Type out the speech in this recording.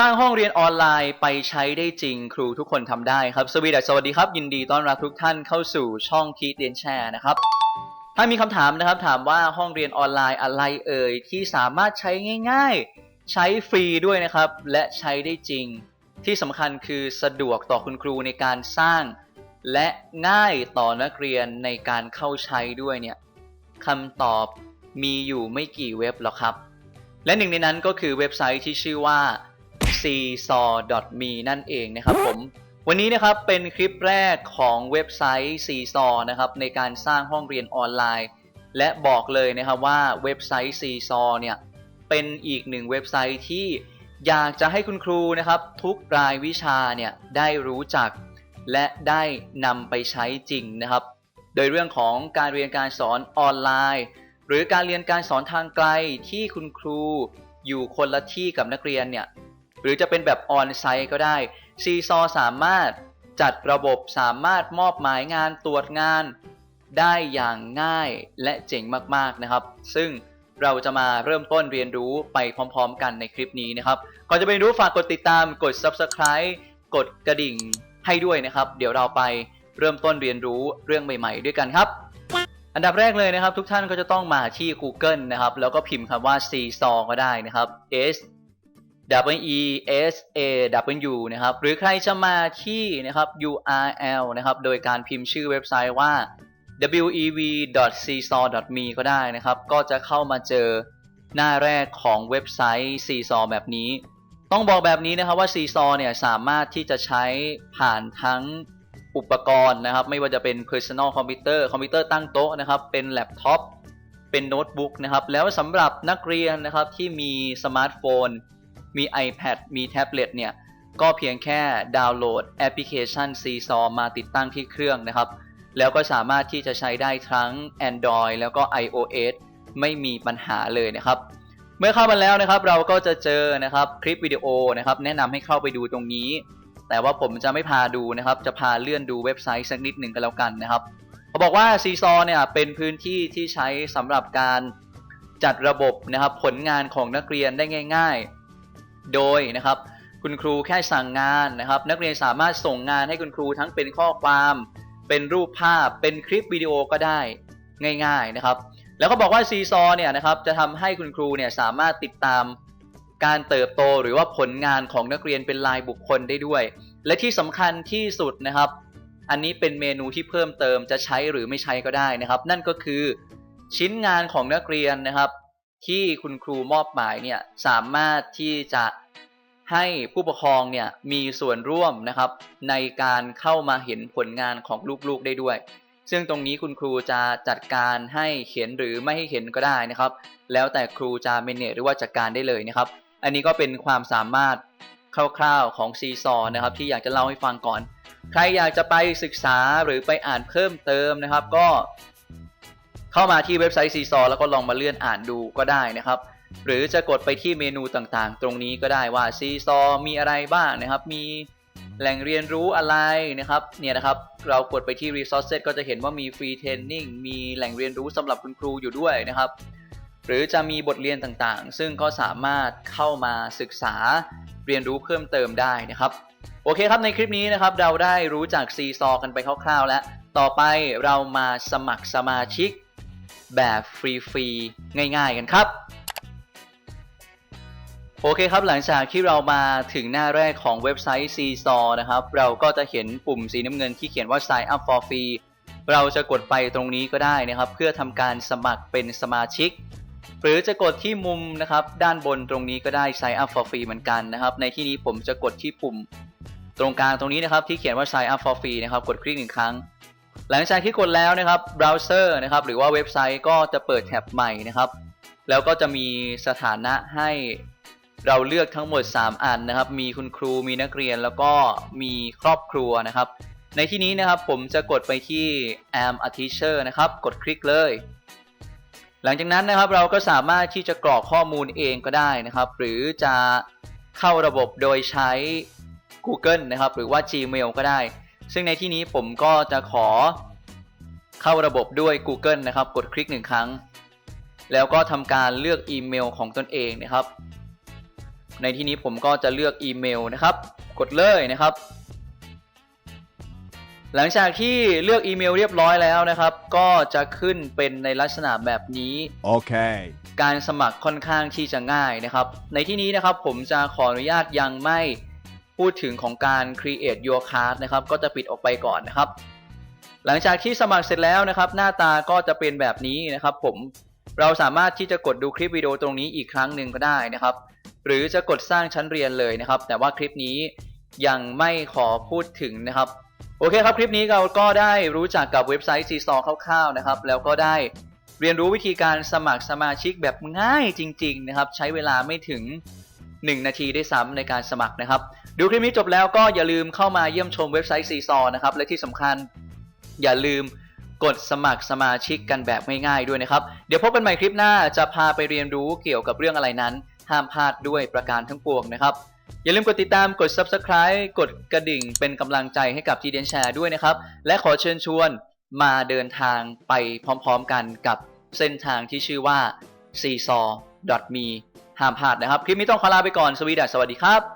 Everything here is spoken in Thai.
สร้างห้องเรียนออนไลน์ไปใช้ได้จริงครูทุกคนทำได้ครับ สวีดัสสวัสดีครับ ยินดีต้อนรับทุกท่านเข้าสู่ช่องทีดเรียนแชร์นะครับ ถ้ามีคำถามนะครับถามว่าห้องเรียนออนไลน์อะไรเอ่ยที่สามารถใช้ง่าย ๆ ใช้ฟรีด้วยนะครับ และใช้ได้จริง ที่สำคัญคือสะดวกต่อคุณครูในการสร้าง และง่ายต่อนักเรียนในการเข้าใช้ด้วยเนี่ยคำตอบมีอยู่ไม่กี่เว็บหรอกครับ และหนึ่งในนั้นก็คือเว็บไซต์ที่ชื่อว่า seesaw.me นั่นเองนะครับผมวันนี้นะครับเป็นคลิปแรกของเว็บไซต์ seesaw นะครับในการสร้างห้องเรียนออนไลน์ และบอกเลยนะครับว่าเว็บไซต์ seesaw เนี่ยเป็นอีกหนึ่งเว็บไซต์ที่อยากจะให้คุณครูนะครับ ทุกรายวิชาเนี่ยได้รู้จัก และได้นำไปใช้จริงนะครับ โดยเรื่องของการเรียนการสอนออนไลน์ หรือการเรียนการสอนทางไกลที่คุณครูอยู่คนละที่กับนักเรียนเนี่ย หรือจะเป็นแบบออนไซต์ก็ได้ซีซอสามารถจัดระบบสามารถมอบหมายงานตรวจงานได้อย่างง่ายและเจ๋งมากๆนะครับ ซึ่งเราจะมาเริ่มต้นเรียนรู้ไปพร้อม ๆ กันในคลิปนี้นะครับ ก่อนจะไปรู้ฝากกดติดตามกด Subscribe กดกระดิ่งให้ด้วยนะครับ เดี๋ยวเราไปเริ่มต้นเรียนรู้เรื่องใหม่ ๆ ด้วยกันครับ อันดับแรกเลยนะครับ ทุกท่านก็จะต้องมาที่ Google นะครับ แล้วก็พิมพ์คำว่า Seesaw ก็ได้นะครับ S W E S A W นะครับ หรือใครจะมาที่นะครับ URL นะครับ โดยการพิมพ์ชื่อเว็บไซต์ว่า wev.seesaw.me ก็ได้นะครับ ก็จะเข้ามาเจอหน้าแรกของเว็บไซต์ Seesaw แบบนี้ ต้องบอกแบบนี้นะครับว่า Seesaw เนี่ยสามารถที่จะใช้ผ่านทั้งอุปกรณ์นะครับ ไม่ว่าจะเป็น personal computer คอมพิวเตอร์ตั้งโต๊ะนะครับ เป็นแล็ปท็อป เป็นโน้ตบุ๊กนะครับ แล้วสำหรับนักเรียนนะครับที่มีสมาร์ทโฟน มี iPad มีแท็บเล็ตเนี่ย ก็เพียงแค่ดาวน์โหลดแอปพลิเคชัน Seesaw มาติดตั้งที่เครื่องนะครับ แล้วก็สามารถที่จะใช้ได้ทั้ง Android แล้วก็ iOS ไม่มีปัญหาเลยนะครับ เมื่อเข้ามาแล้วนะครับ เราก็จะเจอนะครับคลิปวิดีโอนะครับแนะนำให้เข้าไปดูตรงนี้ แต่ว่าผมจะไม่พาดูนะครับ จะพาเลื่อนดูเว็บไซต์สักนิดหนึ่งก็แล้วกันนะครับเขาบอกว่า Seesaw เนี่ยเป็นพื้นที่ที่ใช้สำหรับการจัดระบบนะครับผลงานของนักเรียนได้ง่ายๆ โดยนะครับคุณครูแค่สั่งงานนะครับ นักเรียนสามารถส่งงานให้คุณครูทั้งเป็นข้อความ เป็นรูปภาพ เป็นคลิปวิดีโอก็ได้ง่าย ๆนะครับ แล้วก็บอกว่า Seesaw เนี่ยนะครับจะทำให้คุณครูเนี่ยสามารถติดตามการเติบโตหรือว่าผลงานของนักเรียนเป็นรายบุคคลได้ด้วย และที่สำคัญที่สุดนะครับ อันนี้เป็นเมนูที่เพิ่มเติมจะใช้หรือไม่ใช้ก็ได้นะครับ นั่นก็คือชิ้นงานของนักเรียนนะครับ ที่คุณครูมอบหมายเนี่ยสามารถที่จะให้ผู้ปกครองเนี่ยมีส่วนร่วมนะครับ ในการเข้ามาเห็นผลงานของลูกๆได้ด้วย ซึ่งตรงนี้คุณครูจะจัดการให้เห็นหรือไม่ให้เห็นก็ได้นะครับ แล้วแต่ครูจะเมนเนจหรือว่าจัดการได้เลยนะครับ อันนี้ก็เป็นความสามารถคร่าวๆของซีซอนะครับ ที่อยากจะเล่าให้ฟังก่อน ใครอยากจะไปศึกษาหรือไปอ่านเพิ่มเติมนะครับ ก็ เข้ามาที่เว็บไซต์ซีซอแล้วก็ลองมาเลื่อนอ่านดูก็ได้นะครับ หรือจะกดไปที่เมนูต่างๆ ตรงนี้ก็ได้ว่าซีซอมีอะไรบ้างนะครับ มีแหล่งเรียนรู้อะไรนะครับเนี่ยนะครับเรากดไปที่ resources ก็จะเห็นว่ามีฟรีเทรนนิ่งมีแหล่งเรียนรู้สำหรับคุณครูอยู่ด้วยนะครับ หรือจะมีบทเรียนต่างๆ ซึ่งก็สามารถเข้ามาศึกษาเรียนรู้เพิ่มเติมได้นะครับ โอเคครับในคลิปนี้นะครับเราได้รู้จักซีซอกันไปคร่าวๆแล้ว ต่อไปเรามาสมัครสมาชิก แบบฟรีๆ ง่าย ๆ กันครับโอเคครับหลังจากที่เรามาถึงหน้าแรกของเว็บไซต์ Seesaw นะครับ เราก็จะเห็นปุ่มสีน้ำเงินที่เขียนว่า Sign up for free เราจะกดไปตรงนี้ก็ได้นะครับ เพื่อทำการสมัครเป็นสมาชิก หรือจะกดที่มุมนะครับ ด้านบนตรงนี้ก็ได้ Sign up for free เหมือนกันนะครับ ในที่นี้ผมจะกดที่ปุ่ม ตรงกลางตรงนี้นะครับที่เขียนว่า Sign up for free นะครับ กดคลิกหนึ่งครั้ง หลังจากที่กดแล้วนะครับเบราว์เซอร์นะครับหรือว่าเว็บไซต์ก็จะเปิดแท็บใหม่นะครับ แล้วก็จะมีสถานะให้เราเลือกทั้งหมด 3 อันนะครับ มีคุณครูมีนักเรียนแล้วก็มีครอบครัวนะครับ ในที่นี้นะครับผมจะกดไปที่ am a teacher นะครับ กดคลิกเลย หลังจากนั้นนะครับเราก็สามารถที่จะกรอกข้อมูลเองก็ได้นะครับ หรือจะเข้าระบบโดยใช้ Google นะครับ หรือว่า Gmail ก็ได้ ซึ่งในที่นี้ผมก็จะขอเข้าระบบด้วย Google นะครับ กดคลิกหนึ่งครั้ง แล้วก็ทำการเลือกอีเมลของตนเองนะครับ ในที่นี้ผมก็จะเลือกอีเมลนะครับ กดเลยนะครับ หลังจากที่เลือกอีเมลเรียบร้อยแล้วนะครับ ก็จะขึ้นเป็นในลักษณะแบบนี้ Okay. การสมัครค่อนข้างที่จะง่ายนะครับ ในที่นี้นะครับผมจะขออนุญาตยังไม่ พูดถึงของการ create your card นะครับ ก็จะปิดออกไปก่อนนะครับ หลังจากที่สมัครเสร็จแล้วนะครับ หน้าตาก็จะเป็นแบบนี้นะครับ ผมเราสามารถที่จะกดดูคลิปวิดีโอตรงนี้อีกครั้งหนึ่งก็ได้นะครับ หรือจะกดสร้างชั้นเรียนเลยนะครับ แต่ว่าคลิปนี้ยังไม่ขอพูดถึงนะครับ โอเคครับคลิปนี้เราก็ได้รู้จักกับเว็บไซต์ c ีซอคร่าวๆนะครับ แล้วก็ได้เรียนรู้วิธีการสมัครสมาชิกแบบง่ายจริง ๆ นะครับ ใช้เวลาไม่ถึง 1 นาทีได้ซ้ำในการสมัครนะครับ ดูคลิปนี้จบแล้วก็อย่าลืมเข้ามาเยี่ยมชมเว็บไซต์ c ีซอนะครับ และที่สำคัญอย่าลืมกดสมัครสมาชิกกันแบบง่ายๆด้วยนะครับ เดี๋ยวพบกันใหม่คลิปหน้าจะพาไปเรียนรู้เกี่ยวกับเรื่องอะไรนั้น ห้ามพลาดด้วยประการทั้งปวงนะครับ อย่าลืมกดติดตามกด subscribe กดกระดิ่งเป็นกำลังใจให้กับ GDN Share ด้วยนะครับ และขอเชิญชวนมาเดินทางไปพร้อมๆกันกับเส้นทางที่ชื่อว่า seesaw.me ห้ามพลาดนะครับ คลิปนี้ต้องขอลาไปก่อนสวีดัสสวัสดีครับ